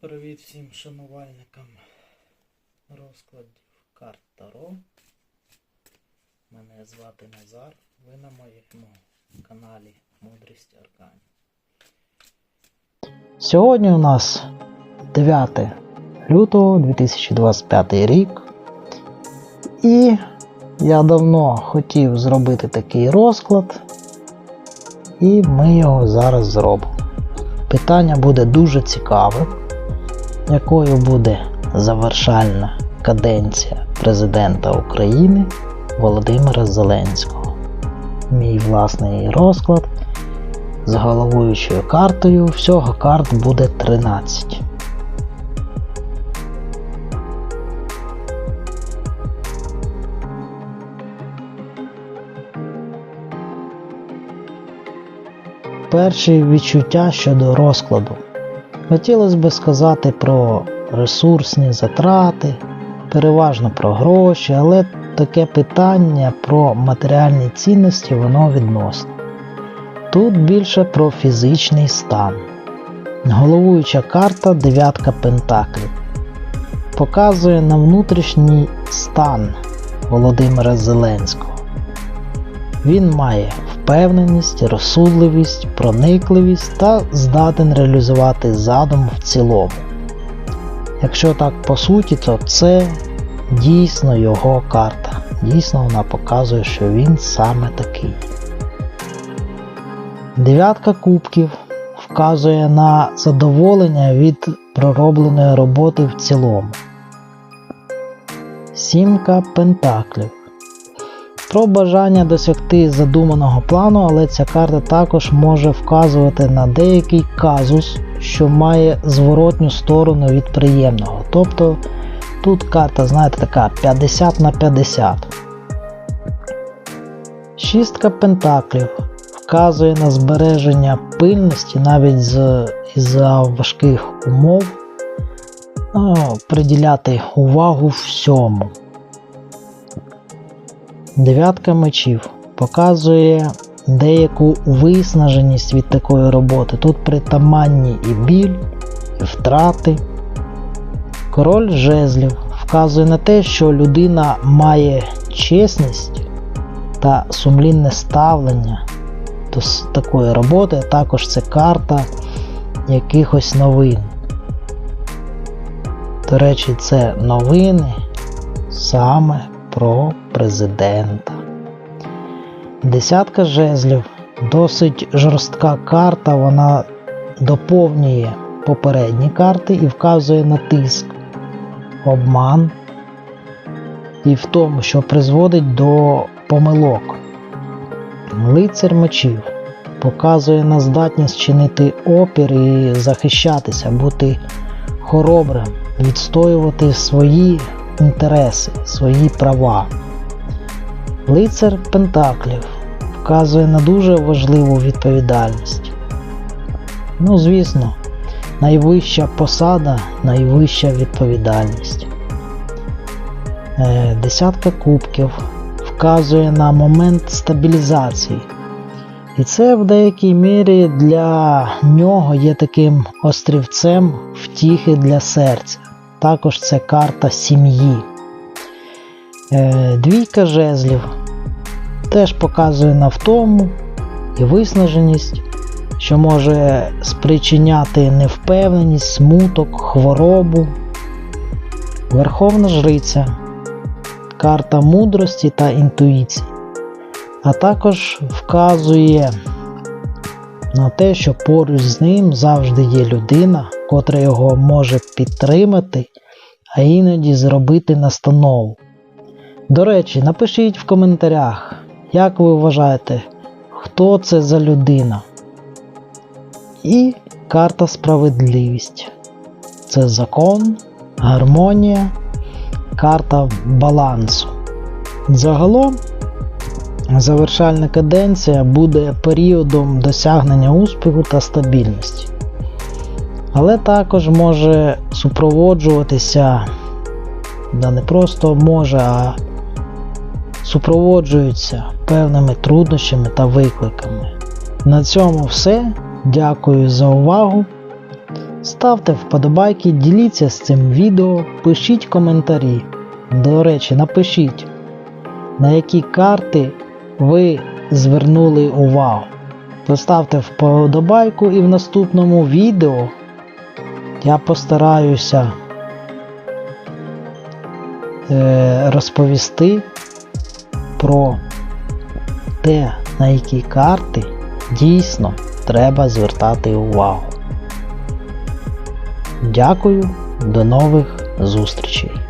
Привіт всім шанувальникам розкладів карт Таро. Мене звати Назар. Ви на моєму каналі Мудрість Арканів. Сьогодні у нас 9 лютого 2025 рік. І я давно хотів зробити такий розклад. І ми його зараз зробимо. Питання буде дуже цікавим якою буде завершальна каденція президента України Володимира Зеленського. Мій власний розклад з головуючою картою. Всього карт буде 13. Перші відчуття щодо розкладу. Хотілося б сказати про ресурсні затрати, переважно про гроші, але таке питання про матеріальні цінності воно відносне. Тут більше про фізичний стан. Головуюча карта дев'ятка пентаклів показує на внутрішній стан Володимира Зеленського. Він має впевненість, розсудливість, проникливість та здатен реалізувати задум в цілому. Якщо так по суті, то це дійсно його карта. Дійсно вона показує, що він саме такий. Дев'ятка кубків вказує на задоволення від проробленої роботи в цілому. Сімка пентаклів про бажання досягти задуманого плану, але ця карта також може вказувати на деякий казус, що має зворотню сторону від приємного. Тобто тут карта, знаєте, така 50 на 50. Шістка пентаклів вказує на збереження пильності навіть з, із-за важких умов, ну, приділяти увагу всьому. Дев'ятка мечів показує деяку виснаженість від такої роботи. Тут притаманні і біль, і втрати. Король жезлів вказує на те, що людина має чесність та сумлінне ставлення до такої роботи, також це карта якихось новин. До речі, це новини саме про президента. Десятка жезлів досить жорстка карта, вона доповнює попередні карти і вказує на тиск, обман і в тому, що призводить до помилок. Лицар мечів показує на здатність чинити опір і захищатися, бути хоробрим, відстоювати свої інтереси, свої права. Лицар Пентаклів вказує на дуже важливу відповідальність. Ну, звісно, найвища посада, найвища відповідальність. Е, Десятка кубків вказує на момент стабілізації. І це в деякій мірі для нього є таким острівцем втіхи для серця. Також це карта сім'ї. Е, Двійка жезлів теж показує на втому і виснаженість, що може спричиняти невпевненість, смуток, хворобу. Верховна жриця, карта мудрості та інтуїції, а також вказує на те, що поруч з ним завжди є людина, котра його може підтримати, а іноді зробити настанову. До речі, напишіть в коментарях, як ви вважаєте, хто це за людина. І карта справедливість. Це закон, гармонія, карта балансу. Загалом, завершальна каденція буде періодом досягнення успіху та стабільності. Але також може супроводжуватися, да не просто може, а супроводжуються певними труднощами та викликами. На цьому все. Дякую за увагу. Ставте вподобайки, діліться з цим відео, пишіть коментарі. До речі, напишіть, на які карти ви звернули увагу. Поставте вподобайку і в наступному відео я постараюся е, розповісти про те, на які карти дійсно треба звертати увагу. Дякую, до нових зустрічей!